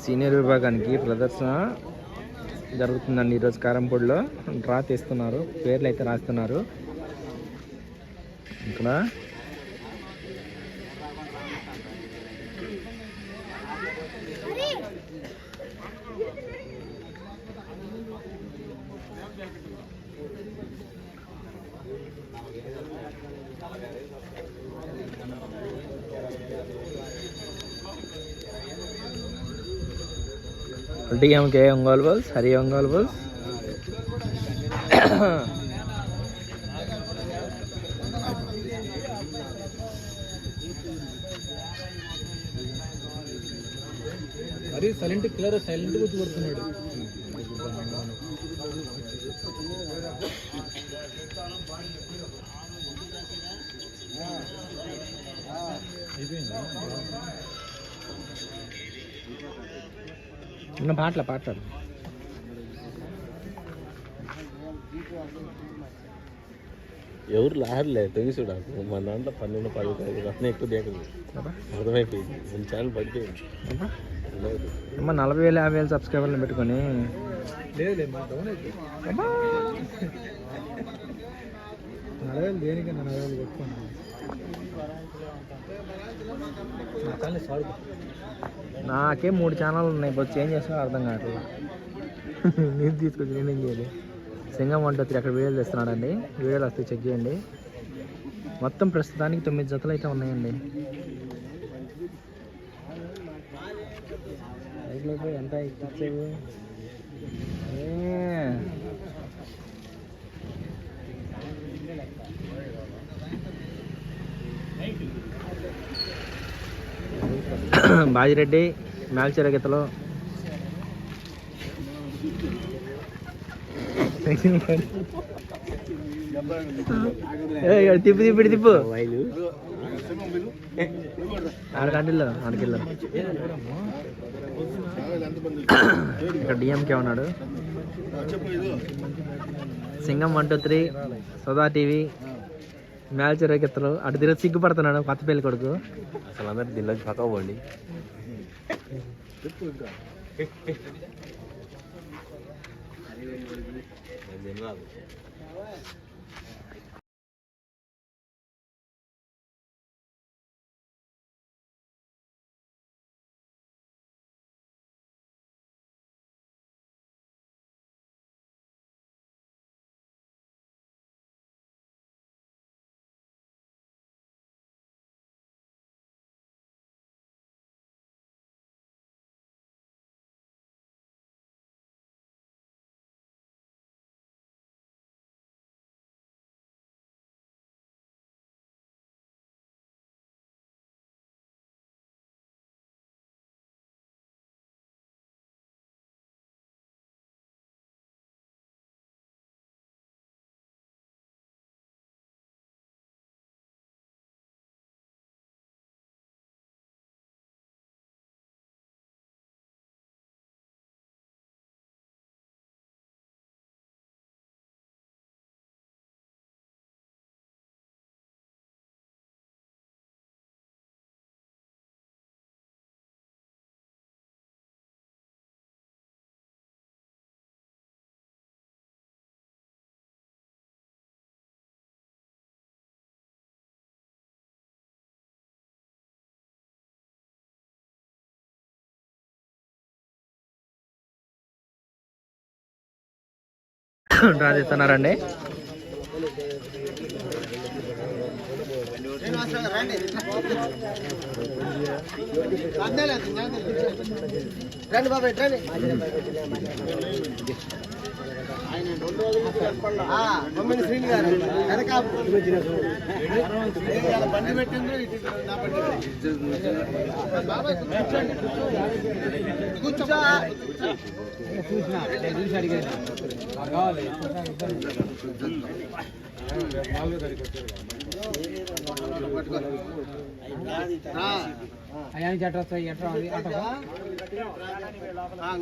Senior విభాగానికి ప్రదర్శన జరుగుతుందండి ఈరోజు కారంపూడిలో. డ్రా తీస్తున్నారు. పేర్లు అయితే రాస్తున్నారు. ఇక్కడ. DMK Ongole bulls Hari Ongole bulls అరే సైలెంట్ క్లియర్ సైలెంట్ గుర్తు కొడుతున్నాడు అయిపోయింది ఉన్న పాటలు పాటలు. ఎవరు లాడలే తెలుసు నాకు. మన దాంట్లో పన్నెండు పది పది అన్నీ ఎక్కువ దేకదు అర్థమైపోయింది. మన ఛానల్ పడిపోయింది. అమ్మ నలభై వేలు యాభై వేలు సబ్స్క్రైబర్లు పెట్టుకొని. లేదు నలభై వేలు దేనికన్నా నలభై వేలు కొట్టుకోండి. నా కానీ సారీ నాకే మూడు ఛానల్ ఉన్నాయి ఇప్పుడు చేంజ్ చేస్తా అర్థం కావట్లేదు. నేను తీసుకొచ్చి నేనేం చేయాలి? సింగం వన్ టూ త్రీ అక్కడ వీడియోలు తెస్తున్నాడండి. వీడియోలు వస్తే చెక్ చేయండి. మొత్తం ప్రస్తుతానికి తొమ్మిది జతలు అయితే ఉన్నాయండి. ఎంత ఇచ్చేవి బాజిరెడ్డి మేల్చెర గీతలో. తిప్పు తిప్పిడి తిప్పు. ఆడకాడిల్లు ఆడకంటిల్లో ఇక్కడ డిఎంకే ఉన్నాడు. Singam one two three Sudha TV. Match చెరకెత్తలు అటు తిరిగి సిగ్గుపడుతున్నాడు కొత్త పెళ్ళి కొడుకు. అసలు అందరు దీనిలోకి పక్క పోండి. రాదు డ్రా చేస్తున్నారండి రండి బాబాయ్ రండి. బొమ్మిని శ్రీని గారు వెనకాపు బండి పెట్టింది కూర్చో కావాలి అయ్యానికి తారీఖు ఎట్లా వస్తాయి ఎట్లా అది అట్లా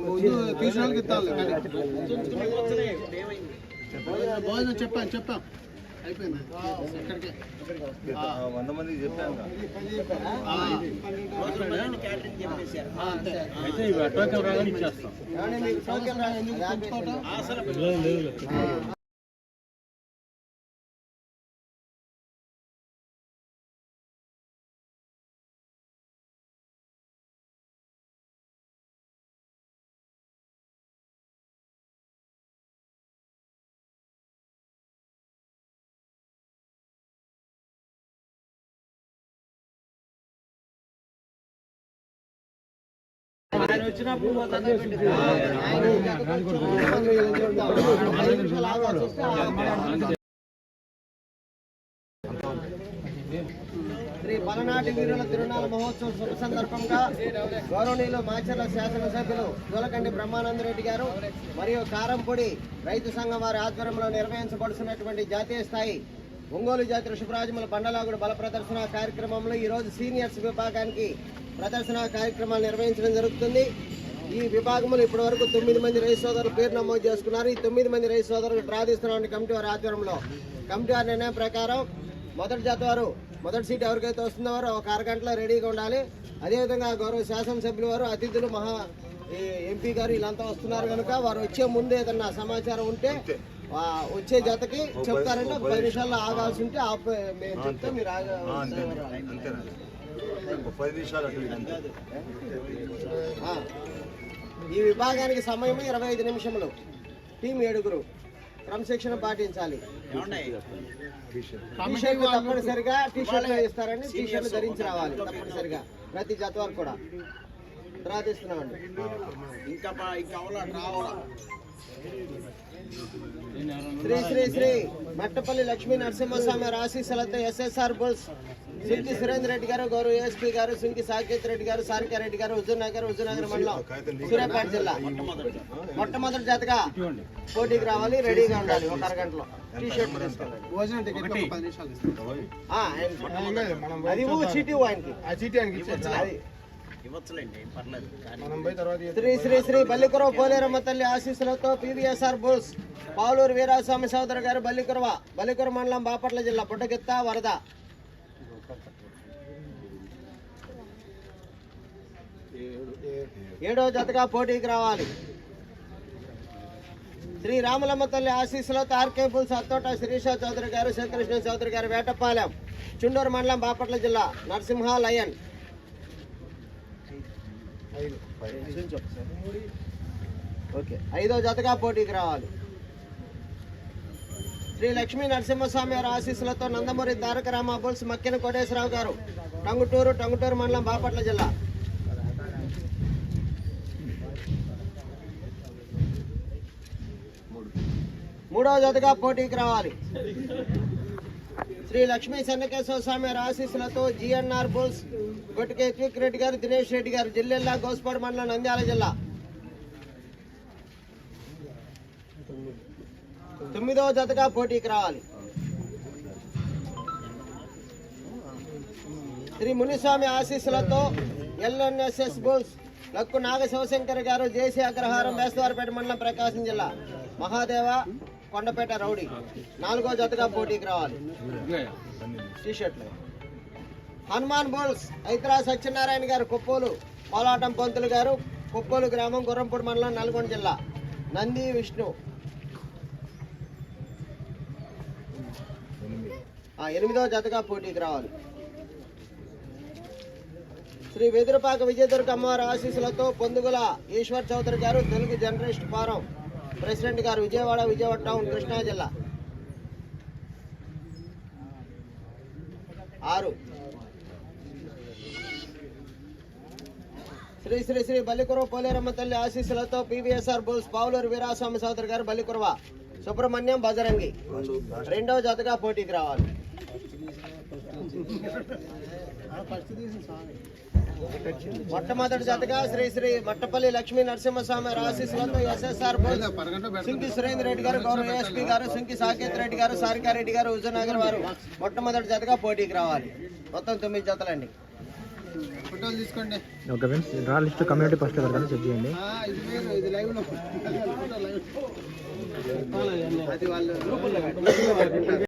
ముందు తీసిన వాళ్ళకి ఇస్తాను భోజనం చెప్పాను చెప్పాం వంద మందికి చెప్పాను అయితే ఇవి రాగానే ఇచ్చేస్తాం శ్రీ పలనాటి వీరుల తిరునాళ మహోత్సవం శుభ సందర్భంగా గౌరవనీయులు మాచర్ల శాసనసభ్యులు దూలకండి బ్రహ్మానందరెడ్డి గారు మరియు కారంపొడి రైతు సంఘం వారి ఆధ్వర్యంలో నిర్వహించబడుతున్నటువంటి జాతీయ స్థాయి ఒంగోలు జాతర శుభరాజముల బండలాగుడు బల ప్రదర్శన కార్యక్రమంలో ఈరోజు సీనియర్స్ విభాగానికి ప్రదర్శన కార్యక్రమాలు నిర్వహించడం జరుగుతుంది. ఈ విభాగంలో ఇప్పటి వరకు తొమ్మిది మంది రైతు సోదరులు పేరు నమోదు చేసుకున్నారు. ఈ తొమ్మిది మంది రైతు సోదరులు డ్రా తీస్తున్న కమిటీ వారి ఆధ్వర్యంలో. కమిటీ వారి నిర్ణయం ప్రకారం మొదటి జాతి వారు మొదటి సీట్ ఎవరికైతే వస్తుందో వారు ఒక అరగంటలో రెడీగా ఉండాలి. అదేవిధంగా గౌరవ శాసనసభ్యులు వారు అతిథులు మహా ఎంపీ గారు వీళ్ళంతా వస్తున్నారు కనుక వారు వచ్చే ముందు ఏదన్నా సమాచారం ఉంటే వచ్చే జతకి చెప్తారంటే పది నిమిషాల్లో ఆగాల్సి ఉంటే మేము చెప్తే మీరు పది నిమిషాలు. ఈ విభాగానికి సమయం ఇరవై ఐదు నిమిషములు. టీం ఏడుగురు. క్రమశిక్షణ పాటించాలి. తప్పనిసరిగా టీ షర్ట్ ఇస్తారని టీ షర్ట్ ధరించి రావాలి తప్పనిసరిగా. ప్రతి జత వారు కూడా. డ్రా తీస్తున్నామండి ఇంకా శ్రీ శ్రీ శ్రీ మట్టపల్లి లక్ష్మీ నరసింహస్వామి ఆశీస్సులతో ఎస్ఎస్ఆర్ బుల్స్ సుంకి సురేంద్ర రెడ్డి గారు గౌరవ ఏఎస్పీ గారు సుంకి సాకేత్ రెడ్డి గారు సారికా రెడ్డి గారు హుజూర్ నగర్ హుజూర్ నగర్ మండలం సూర్యాపేట జిల్లా. మొట్టమొదటి జతగా పోటీకి రావాలి రెడీగా ఉండాలి ఒక అరగంటలో. టీ షర్ట్ భోజనం టికెట్ పది నిమిషాలు ఆ, ఆయన- అది ఊ చీటీ ఆయనకి. పోయి తర్వాత శ్రీ శ్రీ శ్రీ బల్లికురవ పోలేరమ్మ తల్లి ఆశీస్సులతో పివిఎస్ఆర్ బోస్ పావులూరు వీరాస్వామి సోదరు గారు బల్లికురవ బల్లికుర మండలం బాపట్ల జిల్లా పుట్టగిత్త వరద. ఏడో జతగా పోటీకి రావాలి. శ్రీ రామలమ్మ తల్లి ఆశీస్సులతో ఆర్కే పుల్స్ అత్తోట శిరీష చౌదరి గారు శంకరకృష్ణ చౌదరి గారు వేటపాలెం చుండూరు మండలం బాపట్ల జిల్లా నరసింహ లయన్. ఓకే ఐదో జతగా పోటీకి రావాలి. శ్రీ లక్ష్మీ నరసింహస్వామి వారి ఆశీస్సులతో నందమూరి తారక రామ బుల్స్ మక్కిన కోటేశ్వరరావు గారు టంగుటూరు టంగుటూరు మండలం బాపట్ల జిల్లా. మూడవ జతగా పోటీకి రావాలి. శ్రీ లక్ష్మీ చెన్నకేశ్వర స్వామి వారి ఆశీస్సులతో జిఎన్ఆర్ బుల్స్ గొట్టికే క్విక్ రెడ్డి గారు దినేష్ రెడ్డి గారు జిల్లెల్లా గోస్పాడు మండలం నంద్యాల జిల్లా తొమ్మిదవ జతగా పోటీకి రావాలి శ్రీ మునిస్వామి ఆశీస్సులతో LNSS bulls Lakku Naga Sivashankar garu JC Agraharam వేస్తవారిపేట మండలం ప్రకాశం జిల్లా మహాదేవ కొండపేట రౌడీ. నాలుగో జతగా పోటీకి రావాలి. టీ షర్ట్లు హనుమాన్ బోల్స్ ఐత్రా సత్యనారాయణ గారు కొప్పోలు పోలాటం పంతులు గారు కొప్పోలు గ్రామం గుర్రంపూడి మండలం నల్గొండ జిల్లా. నంది విష్ణు. ఆ, ఎనిమిదవ జతగా పోటీకి రావాలి. శ్రీ వెదురుపాక విజయదుర్గ అమ్మవారి ఆశీస్సులతో పొందుగుల ఈశ్వర్ చౌదరి గారు తెలుగు జర్నలిస్ట్ ఫారం. ప్రెసిడెంట్ గారు విజయవాడ విజయవాడ టౌన్ కృష్ణా జిల్లా. ఆరు. శ్రీ శ్రీ శ్రీ బల్లికురవ పోలేరమ్మ తల్లి ఆశీస్సులతో పివిఎస్ఆర్ బుల్స్ పావులూరు వీరాస్వామి సోదరు గారు బల్లికురవ సుబ్రహ్మణ్యం బజరంగి రెండవ జతగా పోటీకి రావాలి. మొట్టమొదటి జతగా శ్రీ శ్రీ మట్టపల్లి లక్ష్మీ నరసింహస్వామి ఆశీస్సులతో ఎస్ఎస్ఆర్ సుంకి సురేందర్ రెడ్డి గారు గౌరవ ఏఎస్పీ గారు సుంకి సాకేత్ రెడ్డి గారు సారికారెడ్డి గారు హుజూర్నగర్ వారు మొట్టమొదటి జతగా పోటీకి రావాలి. మొత్తం తొమ్మిది జతలండి. Okay friends draw list community first కదా చెక్ చేయండి. అది వాళ్ళు